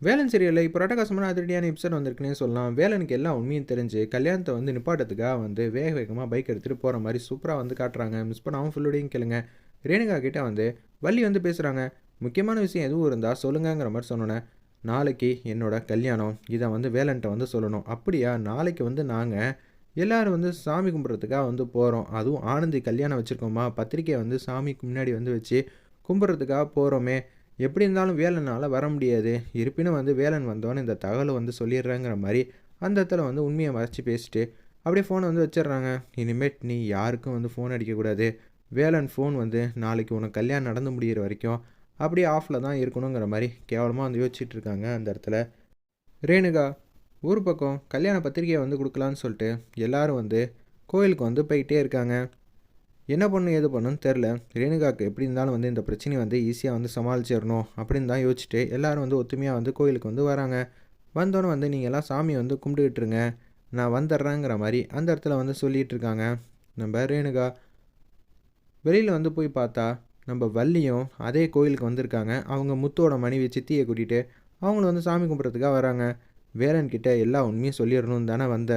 வேலன் சீரியலில் இப்போ ரட்டகாசமான அதிரடியான எபிசோட் வந்திருக்குன்னே சொல்லலாம். வேலனுக்கு எல்லா உண்மையும் தெரிஞ்சு கல்யாணத்தை வந்து நிப்பாட்டத்துக்காக வந்து வேக வேகமாக பைக் எடுத்துகிட்டு போகிற மாதிரி சூப்பராக வந்து காட்டுறாங்க. மிஸ் பண்ணாமல் ஃபுல்லோடையும் கேளுங்க. ரேணுகா கிட்டே வந்து வள்ளி வந்து பேசுகிறாங்க முக்கியமான விஷயம் எதுவும் இருந்தால் சொல்லுங்கங்கிற மாதிரி சொன்னோன்னே நாளைக்கு என்னோட கல்யாணம் இதை வந்து வேலன்ட்ட வந்து சொல்லணும். அப்படியா? நாளைக்கு வந்து நாங்கள் எல்லாரும் வந்து சாமி கும்பிட்றதுக்காக வந்து போகிறோம் அதுவும் ஆனந்தி கல்யாணம் வச்சுருக்கோமா? பத்திரிக்கையை வந்து சாமிக்கு முன்னாடி வந்து வச்சு கும்பிட்றதுக்காக போகிறோமே எப்படி இருந்தாலும் வேலனால் வர முடியாது. இருப்பினும் வந்து வேலன் வந்தோன்னே இந்த தகவலை வந்து சொல்லிடுறேங்கிற மாதிரி அந்த இடத்துல வந்து உண்மையை மறைச்சி பேசிட்டு அப்படியே ஃபோனை வந்து வச்சிடுறாங்க. இனிமேட் நீ யாருக்கும் வந்து ஃபோன் அடிக்கக்கூடாது. வேலன் ஃபோன் வந்து நாளைக்கு உனக்கு கல்யாணம் நடந்து முடிகிற வரைக்கும் அப்படியே ஆஃபில் தான் இருக்கணுங்கிற மாதிரி கேவலமாக வந்து யோசிச்சுட்டு இருக்காங்க அந்த இடத்துல. ரேணுகா ஊர் பக்கம் கல்யாண பத்திரிக்கையை வந்து கொடுக்கலான்னு சொல்லிட்டு எல்லோரும் வந்து கோயிலுக்கு வந்து போயிட்டே இருக்காங்க. என்ன பண்ணும் ஏது பண்ணுன்னு தெரில ரேணுகாவுக்கு எப்படி இருந்தாலும் வந்து இந்த பிரச்சனையை வந்து ஈஸியாக வந்து சமாளிச்சிடணும் அப்படின்னு தான் யோசிச்சுட்டு எல்லாரும் வந்து ஒத்துமையாக வந்து கோயிலுக்கு வந்து வராங்க. வந்தோன்னே வந்து நீங்கள் எல்லாம் சாமியை வந்து கும்பிட்டுக்கிட்டுருங்க. நான் வந்துடுறேங்கிற மாதிரி அந்த இடத்துல வந்து சொல்லிகிட்டு இருக்காங்க. நம்ம ரேணுகா வெளியில் வந்து போய் பார்த்தா நம்ம வள்ளியும் அதே கோயிலுக்கு வந்திருக்காங்க. அவங்க முத்தோட மனைவி சித்தியை கூட்டிகிட்டு அவங்களும் வந்து சாமி கும்பிட்றதுக்காக வராங்க. வேலன்கிட்ட எல்லா உண்மையும் சொல்லிடணும் தானே வந்த.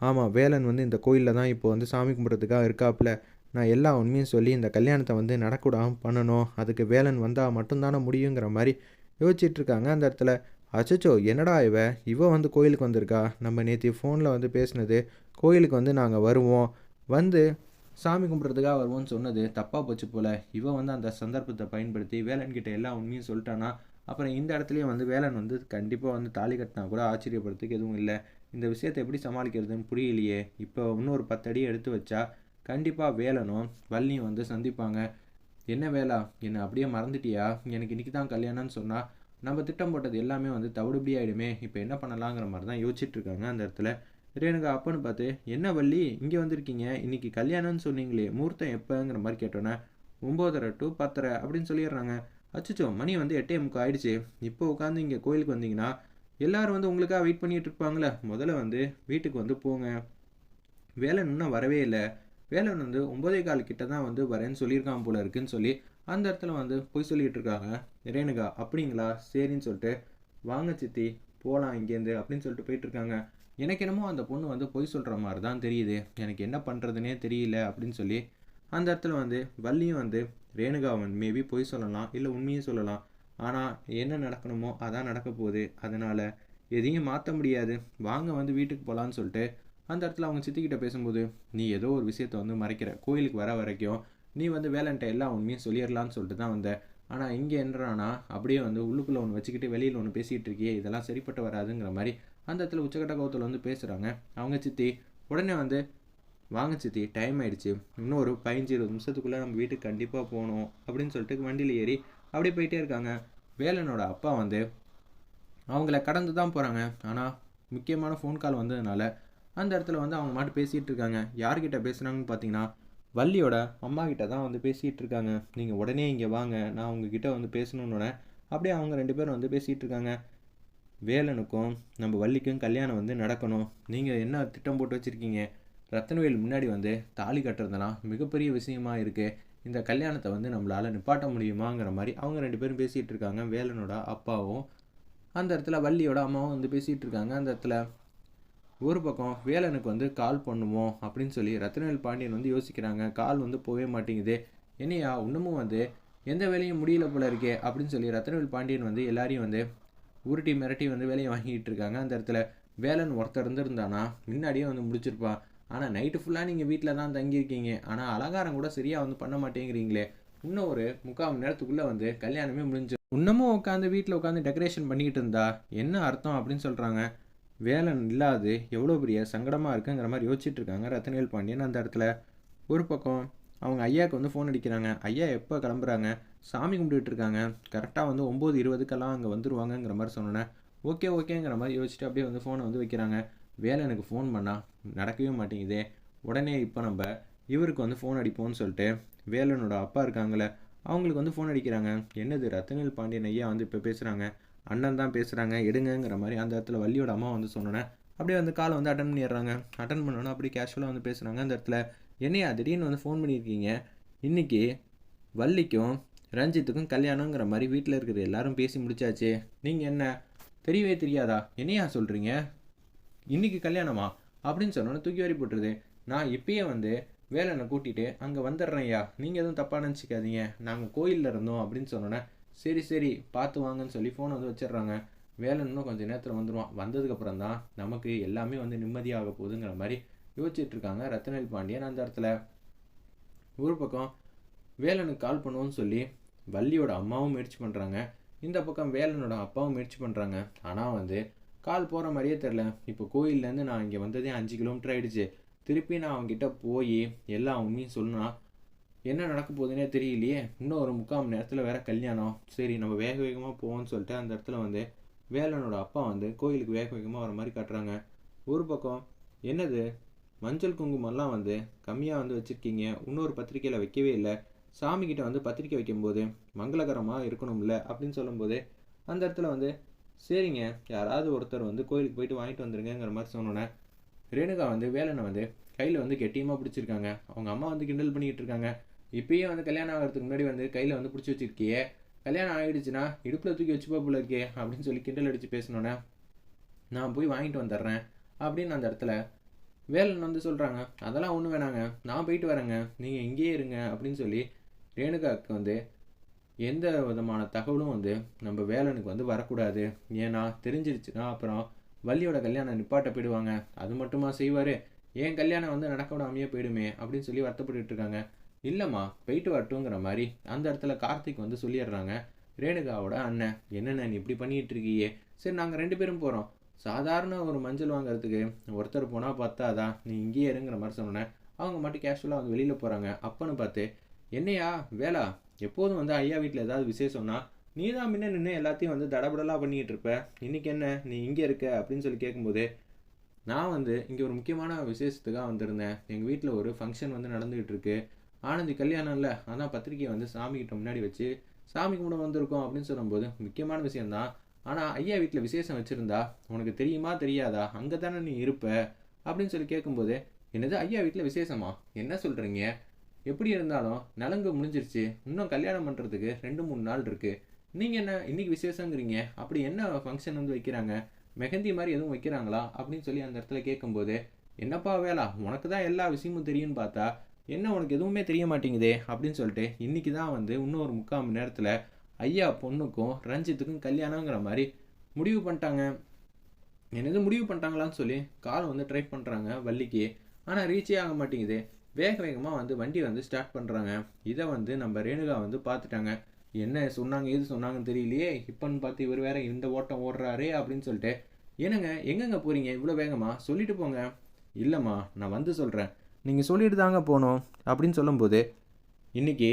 ஆமாம் வேலன் வந்து இந்த கோயிலில் தான் இப்போ வந்து சாமி கும்பிட்றதுக்காக இருக்காப்புல. நான் எல்லா உண்மையும் சொல்லி இந்த கல்யாணத்தை வந்து நடக்கூடாமல் பண்ணணும். அதுக்கு வேலன் வந்தால் மட்டும்தானே முடியுங்கிற மாதிரி யோசிச்சுட்டு இருக்காங்க அந்த இடத்துல. அச்சோ என்னடா இவ? இவ வந்து கோயிலுக்கு வந்திருக்கா? நம்ம நேற்று ஃபோனில் வந்து பேசினது கோயிலுக்கு வந்து நாங்கள் வருவோம். வந்து சாமி கும்பிட்றதுக்காக வருவோம்னு சொன்னது தப்பாக போச்சு போல். இவ வந்து அந்த சந்தர்ப்பத்தை பயன்படுத்தி வேலன்கிட்ட எல்லா உண்மையும் சொல்லிட்டானா? அப்புறம் இந்த இடத்துலையும் வந்து வேலன் வந்து கண்டிப்பாக வந்து தாலி கட்டினா கூட ஆச்சரியப்படுறதுக்கு எதுவும் இல்லை. இந்த விஷயத்தை எப்படி சமாளிக்கிறதுன்னு புரியலையே. இப்போ இன்னொரு பத்து எடுத்து வச்சா கண்டிப்பாக வேலனும் வள்ளியும் வந்து சந்திப்பாங்க. என்ன வேலா? என்னை அப்படியே மறந்துட்டியா? எனக்கு இன்றைக்கி தான் கல்யாணம்னு சொன்னால் நம்ம திட்டம் போட்டது எல்லாமே வந்து தவிடுபடி ஆகிடுமே இப்போ என்ன பண்ணலாங்கிற மாதிரி தான் யோசிச்சுட்டு இருக்காங்க அந்த இடத்துல. ரேணுகா அப்பன்னு பார்த்து என்ன வள்ளி? இங்கே வந்திருக்கீங்க. இன்றைக்கி கல்யாணம்னு சொன்னீங்களே. முகூர்த்தம் எப்போங்கிற மாதிரி கேட்டோன்னே ஒம்போதரை டு பத்தரை அப்படின்னு சொல்லிடுறாங்க. அச்சச்சோ மணி வந்து எட்டே முக்கா ஆயிடுச்சு. இப்போ உட்காந்து இங்கே கோயிலுக்கு வந்தீங்கன்னா எல்லோரும் வந்து உங்களுக்காக வெயிட் பண்ணிகிட்டு இருப்பாங்களே முதல்ல வந்து வீட்டுக்கு வந்து போங்க. வேலை இன்னும் வரவே இல்லை. வேலன் வந்து ஒன்பதே கால் கிட்ட தான் வந்து வரேன்னு சொல்லியிருக்கான் போல இருக்குன்னு சொல்லி அந்த இடத்துல வந்து பொய் சொல்லிட்டு இருக்காங்க. ரேணுகா அப்படிங்களா? சரின்னு சொல்லிட்டு வாங்க சித்தி போகலாம் இங்கேருந்து அப்படின்னு சொல்லிட்டு போயிட்டு இருக்காங்க. எனக்கு என்னமோ அந்த பொண்ணு வந்து பொய் சொல்கிற மாதிரி தான் தெரியுது. எனக்கு என்ன பண்ணுறதுனே தெரியல அப்படின்னு சொல்லி அந்த இடத்துல வந்து வள்ளியும் வந்து ரேணுகாவன் மேபி பொய் சொல்லலாம் இல்லை உண்மையும் சொல்லலாம். ஆனால் என்ன நடக்கணுமோ அதான் நடக்க போகுது. அதனால் எதையும் மாற்ற முடியாது. வாங்க வந்து வீட்டுக்கு போகலான்னு சொல்லிட்டு அந்த இடத்துல அவங்க சித்திக்கிட்ட பேசும்போது நீ ஏதோ ஒரு விஷயத்த வந்து மறைக்கிற. கோயிலுக்கு வர வரைக்கும் நீ வந்து வேலன்ட்ட எல்லா உண்மையும் சொல்லிடலான்னு சொல்லிட்டு தான் வந்த. ஆனால் இங்கே என்னறானா அப்படியே வந்து உள்ளுக்குள்ளே ஒன்று வச்சுக்கிட்டு வெளியில் ஒன்று பேசிகிட்டு இருக்கியே இதெல்லாம் சரிப்பட்டு வராதுங்கிற மாதிரி அந்த இடத்துல உச்சக்கட்ட கோவத்தில் வந்து பேசுகிறாங்க அவங்க சித்தி உடனே வந்து வாங்க சித்தி டைம் ஆயிடுச்சு. இன்னும் ஒரு பதினஞ்சு இருபது நிமிஷத்துக்குள்ளே நம்ம வீட்டுக்கு கண்டிப்பாக போகணும். அப்படின்னு சொல்லிட்டு வண்டியில் ஏறி அப்படியே போயிட்டே இருக்காங்க. வேலனோட அப்பா வந்து அவங்கள கடந்து தான் போகிறாங்க ஆனால் முக்கியமான ஃபோன் கால் வந்ததுனால அந்த இடத்துல வந்து அவங்க மாட்டு பேசிகிட்டு இருக்காங்க யார்கிட்ட பேசுகிறாங்கன்னு பார்த்தீங்கன்னா வள்ளியோட அம்மா கிட்ட தான் வந்து பேசிகிட்டு இருக்காங்க நீங்கள் உடனே இங்கே வாங்க நான் உங்ககிட்ட வந்து பேசணுன்னொடனே அப்படியே அவங்க ரெண்டு பேரும் வந்து பேசிகிட்டு இருக்காங்க வேலனுக்கும் நம்ம வள்ளிக்கும் கல்யாணம் வந்து நடக்கணும். நீங்கள் என்ன திட்டம் போட்டு வச்சுருக்கீங்க? ரத்தனவேல் முன்னாடி வந்து தாலி கட்டுறதுலாம் மிகப்பெரிய விஷயமா இருக்குது இந்த கல்யாணத்தை வந்து நம்மளால் நிப்பாட்ட முடியுமாங்கிற மாதிரி அவங்க ரெண்டு பேரும் பேசிகிட்டு இருக்காங்க வேலனோட அப்பாவும் அந்த இடத்துல வள்ளியோட அம்மாவும் வந்து பேசிகிட்டு இருக்காங்க அந்த இடத்துல ஒரு பக்கம் வேலனுக்கு வந்து கால் பண்ணுவோம் அப்படின்னு சொல்லி ரத்னவேல் பாண்டியன் வந்து யோசிக்கிறாங்க. கால் வந்து போகவே மாட்டேங்குது. என்னையா இன்னமும் வந்து எந்த வேலையும் முடியல போல இருக்கே அப்படின்னு சொல்லி ரத்னவேல் பாண்டியன் வந்து எல்லாரையும் வந்து உருட்டி மிரட்டி வந்து வேலையை வாங்கிட்டு இருக்காங்க. அந்த இடத்துல வேலன் ஒருத்தர் இருந்திருந்தானா? முன்னாடியே வந்து முடிச்சிருப்பான். ஆனால் நைட்டு ஃபுல்லாக நீங்கள் வீட்டில் தான் தங்கியிருக்கீங்க. ஆனால் அலங்காரம் கூட சரியாக வந்து பண்ண மாட்டேங்கிறீங்களே. இன்னும் ஒரு முக்கால் மணி நேரத்துக்குள்ளே வந்து கல்யாணமே முடிஞ்சு இன்னமும் உட்காந்து வீட்டில் உட்காந்து டெக்கரேஷன் பண்ணிக்கிட்டு இருந்தா என்ன அர்த்தம் அப்படின்னு சொல்கிறாங்க வேலை இல்லாது எவ்வளோ பெரிய சங்கடமாக இருக்குங்கிற மாதிரி யோசிச்சுட்டு இருக்காங்க ரத்னவேல் பாண்டியன். அந்த இடத்துல ஒரு பக்கம் அவங்க ஐயாவுக்கு வந்து ஃபோன் அடிக்கிறாங்க. ஐயா எப்போ கிளம்புறாங்க? சாமி கும்பிட்டுட்டு இருக்காங்க கரெக்டாக வந்து ஒம்பது இருபதுக்கெல்லாம் அங்கே வந்துருவாங்கங்கிற மாதிரி சொன்னோன்னே ஓகே ஓகேங்கிற மாதிரி யோசிச்சுட்டு அப்படியே வந்து ஃபோனை வந்து வைக்கிறாங்க. வேலை எனக்கு ஃபோன் பண்ணால் நடக்கவே மாட்டேங்குதே. உடனே இப்போ நம்ம இவருக்கு வந்து ஃபோன் அடிப்போம்னு சொல்லிட்டு வேலனோட அப்பா இருக்காங்களே அவங்களுக்கு வந்து ஃபோன் அடிக்கிறாங்க. என்னது ரத்தனில் பாண்டியன் ஐயா வந்து இப்போ பேசுகிறாங்க அண்ணன் தான் பேசுகிறாங்க எடுங்கங்கிற மாதிரி அந்த இடத்துல வள்ளியோட அம்மா வந்து சொன்னோன்னே அப்படியே வந்து காலை வந்து அட்டன் பண்ணிடுறாங்க. அட்டன் பண்ணோன்னே அப்படியே கேஷுவலாக வந்து பேசுகிறாங்க அந்த இடத்துல என்னையா திடீர்னு வந்து ஃபோன் பண்ணியிருக்கீங்க? இன்றைக்கி வள்ளிக்கும் ரஞ்சித்துக்கும் கல்யாணங்கிற மாதிரி வீட்டில் இருக்கிற எல்லாரும் பேசி முடிச்சாச்சு. நீங்கள் என்ன தெரியவே தெரியாதா? என்னையா சொல்கிறீங்க இன்றைக்கி கல்யாணமா? அப்படின்னு சொன்னோன்னே தூக்கி வாரி போட்டுருது. நான் இப்பயே வந்து வேலனை கூட்டிகிட்டு அங்கே வந்துடுறேன்யா. நீங்கள் எதுவும் தப்பாக நினச்சிக்காதீங்க. நாங்கள் கோயிலில் இருந்தோம் அப்படின்னு சொன்னோன்னே சரி சரி பார்த்து வாங்கன்னு சொல்லி ஃபோனை வந்து வச்சிடுறாங்க. வேலன் இன்னும் கொஞ்சம் நேரத்தில் வந்துடுவான் வந்ததுக்கப்புறம் தான் நமக்கு எல்லாமே வந்து நிம்மதியாக போகுதுங்கிற மாதிரி யோசிச்சுட்ருக்காங்க ரத்னவேல் பாண்டியன் அந்த இடத்துல. ஒரு பக்கம் வேலனுக்கு கால் பண்ணுவோன்னு சொல்லி வள்ளியோட அம்மாவும் முயற்சி பண்ணுறாங்க இந்த பக்கம் வேலனோட அப்பாவும் முயற்சி பண்ணுறாங்க ஆனால் வந்து கால் போகிற மாதிரியே தெரில இப்போ கோயில்லேருந்து நான் இங்கே வந்ததே அஞ்சு கிலோமீட்டர் ஆகிடுச்சு திருப்பி நான் அவங்ககிட்ட போய் எல்லா உண்மையும் சொன்னா என்ன நடக்க போகுதுன்னே தெரியலையே. இன்னும் ஒரு முக்கால் மணி நேரத்தில் வேற கல்யாணம். சரி நம்ம வேக வேகமாக போவோம்னு சொல்லிட்டு அந்த இடத்துல வந்து வேலனோட அப்பா வந்து கோயிலுக்கு வேக வேகமாக வர மாதிரி காட்டுறாங்க. ஒரு பக்கம் என்னது? மஞ்சள் குங்குமம்லாம் வந்து கம்மியாக வந்து வச்சுருக்கீங்க. இன்னொரு பத்திரிக்கையில் வைக்கவே இல்லை. சாமிக்கிட்ட வந்து பத்திரிக்கை வைக்கும்போது மங்களகரமாக இருக்கணும்ல? அப்படின்னு சொல்லும்போது அந்த இடத்துல வந்து சரிங்க யாராவது ஒருத்தர் வந்து கோயிலுக்கு போயிட்டு வாங்கிட்டு வந்துருங்கிற மாதிரி சொன்னோன்னே ரேணுகா வந்து வேலனை வந்து கையில் வந்து கெட்டியமாக பிடிச்சிருக்காங்க. அவங்க அம்மா வந்து கிண்டல் பண்ணிக்கிட்டு இருக்காங்க. இப்பயே வந்து கல்யாணம் ஆகிறதுக்கு முன்னாடி வந்து கையில் வந்து பிடிச்சி வச்சுருக்கியே. கல்யாணம் ஆகிடுச்சுன்னா இடுப்பில் தூக்கி வச்சுப்பா போல இருக்கே அப்படின்னு சொல்லி கிண்டல் அடித்து பேசினோன்னே நான் போய் வாங்கிட்டு வந்துடுறேன் அப்படின்னு அந்த இடத்துல வேலன் வந்து சொல்கிறாங்க அதெல்லாம் ஒன்றும் வேணாங்க. நான் போயிட்டு வரேங்க. நீங்கள் இங்கேயே இருங்க அப்படின்னு சொல்லி ரேணுகாவுக்கு வந்து எந்த விதமான தகவலும் வந்து நம்ம வேலனுக்கு வந்து வரக்கூடாது. ஏன்னா தெரிஞ்சிருச்சுன்னா அப்புறம் வள்ளியோட கல்யாணம் நிப்பாட்ட போயிடுவாங்க. அது மட்டுமா செய்வார்? என் கல்யாணம் வந்து நடக்க விடாமையே போயிடுமே அப்படின்னு சொல்லி வருத்தப்பட்டுட்டு இருக்காங்க. இல்லைம்மா போயிட்டு வரட்டுங்கிற மாதிரி அந்த இடத்துல கார்த்திக் வந்து சொல்லிடுறாங்க. ரேணுகாவோட அண்ணன் என்னென்ன நீ இப்படி பண்ணிட்டு இருக்கியே? சரி நாங்கள் ரெண்டு பேரும் போகிறோம் சாதாரண ஒரு மஞ்சள் வாங்குறதுக்கு ஒருத்தர் போனால் பத்தாதா? நீ இங்கேயே இருங்கிற மாதிரி சொன்னேன் அவங்க மட்டும் கேஷுவலாக வந்து வெளியில் போகிறாங்க அப்பன்னு பார்த்து என்னையா வேலா எப்போதும் வந்து ஐயா வீட்டில் ஏதாவது விசேஷம்னா நீ தான் முன்ன நின்று எல்லாத்தையும் வந்து தடபடலாக பண்ணிக்கிட்டு இருப்ப. இன்னைக்கு என்ன நீ இங்கே இருக்க? அப்படின்னு சொல்லி கேட்கும்போது நான் வந்து இங்கே ஒரு முக்கியமான விசேஷத்துக்காக வந்திருந்தேன். எங்கள் வீட்டில் ஒரு ஃபங்க்ஷன் வந்து நடந்துகிட்டு இருக்கு. ஆனந்தி கல்யாணம் இல்லை. அதான் பத்திரிக்கையை வந்து சாமிக்கிட்ட முன்னாடி வச்சு சாமி கும்பிட வந்திருக்கோம் அப்படின்னு சொல்லும்போது முக்கியமான விஷயம்தான். ஆனால் ஐயா வீட்டில் விசேஷம் வச்சுருந்தா? உனக்கு தெரியுமா? தெரியாதா? அங்கே தானே நீ இருப்ப? அப்படின்னு சொல்லி கேட்கும்போது என்னது ஐயா வீட்டில் விசேஷமா? என்ன சொல்கிறீங்க எப்படி இருந்தாலும் நலங்கு முடிஞ்சிருச்சு. இன்னும் கல்யாணம் பண்ணுறதுக்கு ரெண்டு மூணு நாள் இருக்குது நீங்கள் என்ன இன்னைக்கு விசேஷங்கிறீங்க? அப்படி என்ன ஃபங்க்ஷன் வந்து வைக்கிறாங்க? மெஹந்தி மாதிரி எதுவும் வைக்கிறாங்களா? அப்படின்னு சொல்லி அந்த இடத்துல கேட்கும்போது என்னப்பா வேலா உனக்கு தான் எல்லா விஷயமும் தெரியும்னு பார்த்தா என்ன உனக்கு எதுவுமே தெரிய மாட்டேங்குதே அப்படின்னு சொல்லிட்டு இன்னைக்கு தான் வந்து இன்னும் ஒரு முக்கால் மணி நேரத்தில் ஐயா பொண்ணுக்கும் ரஞ்சித்துக்கும் கல்யாணங்கிற மாதிரி முடிவு பண்ணிட்டாங்க. என்னது முடிவு பண்ணிட்டாங்களான்னு சொல்லி கால் வந்து ட்ரை பண்ணுறாங்க வள்ளிக்கு. ஆனால் ரீச்சே ஆக மாட்டேங்குது. வேக வேகமாக வந்து வண்டி வந்து ஸ்டார்ட் பண்ணுறாங்க இதை வந்து நம்ம ரேணுகா வந்து பார்த்துட்டாங்க. என்ன சொன்னாங்க எது சொன்னாங்கன்னு தெரியலையே. இப்போன்னு பார்த்து இவர் வேற இந்த ஓட்டம் ஓடுறாரே அப்படின்னு சொல்லிட்டு. என்னங்க எங்கெங்க போகிறீங்க இவ்வளோ வேகமாக சொல்லிட்டு போங்க. இல்லைம்மா நான் வந்து சொல்கிறேன் நீங்கள் சொல்லிட்டு தாங்க போகணும் அப்படின்னு சொல்லும்போது இன்னைக்கு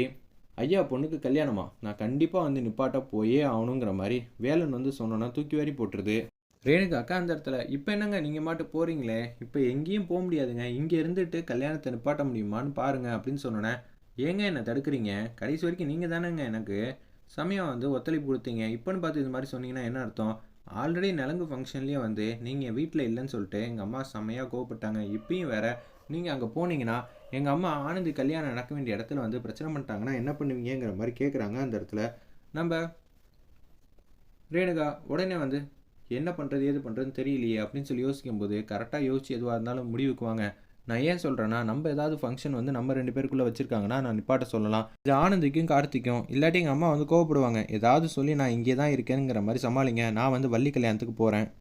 ஐயா பொண்ணுக்கு கல்யாணமா? நான் கண்டிப்பாக வந்து நிப்பாட்ட போயே ஆகணுங்கிற மாதிரி வேலன் வந்து சொன்னோன்னா தூக்கி வாரி போட்டுருது. ரேணுகா அக்கா அந்த இடத்துல இப்போ என்னங்க நீங்கள் மாட்டு போகிறீங்களே இப்போ எங்கேயும் போக முடியாதுங்க. இங்கே இருந்துட்டு கல்யாணத்தை நிப்பாட்ட முடியுமான்னு பாருங்கள் அப்படின்னு சொன்னோன்னே ஏங்க என்னை தடுக்கிறீங்க? கடைசி வரைக்கும் நீங்கள் தானேங்க எனக்கு சமயம் வந்து ஒத்துழைப்பு கொடுத்தீங்க. இப்போன்னு பார்த்து இது மாதிரி சொன்னீங்கன்னா என்ன அர்த்தம்? ஆல்ரெடி நலங்கு ஃபங்க்ஷன்லேயே வந்து நீங்கள் வீட்டில் இல்லைன்னு சொல்லிட்டு எங்கள் அம்மா செம்மையாக கோவப்பட்டாங்க. இப்பயும் வேற நீங்கள் அங்கே போனீங்கன்னா எங்கள் அம்மா ஆனந்தி கல்யாணம் நடக்க வேண்டிய இடத்துல வந்து பிரச்சனை பண்ணிட்டாங்கன்னா என்ன பண்ணுவீங்கங்கிற மாதிரி கேட்குறாங்க அந்த இடத்துல. நம்ம ரேணுகா உடனே வந்து என்ன பண்ணுறது ஏது பண்ணுறதுன்னு தெரியலையே அப்படின்னு சொல்லி யோசிக்கும்போது கரெக்டாக யோசிச்சு எதுவாக இருந்தாலும் முடிவுக்கு வாங்க. நான் ஏன் சொல்கிறேன்னா நம்ம ஏதாவது ஃபங்க்ஷன் வந்து நம்ம ரெண்டு பேருக்குள்ளே வச்சுருக்காங்கன்னா நான் நிப்பாட்ட சொல்லலாம். இது ஆனந்திக்கும் கார்த்திக்கும். இல்லாட்டி எங்கள் அம்மா வந்து கோவப்படுவாங்க. ஏதாவது சொல்லி நான் இங்கே தான் இருக்கேங்கிற மாதிரி சமாளிங்க. நான் வந்து வள்ளி கல்யாணத்துக்கு போகிறேன்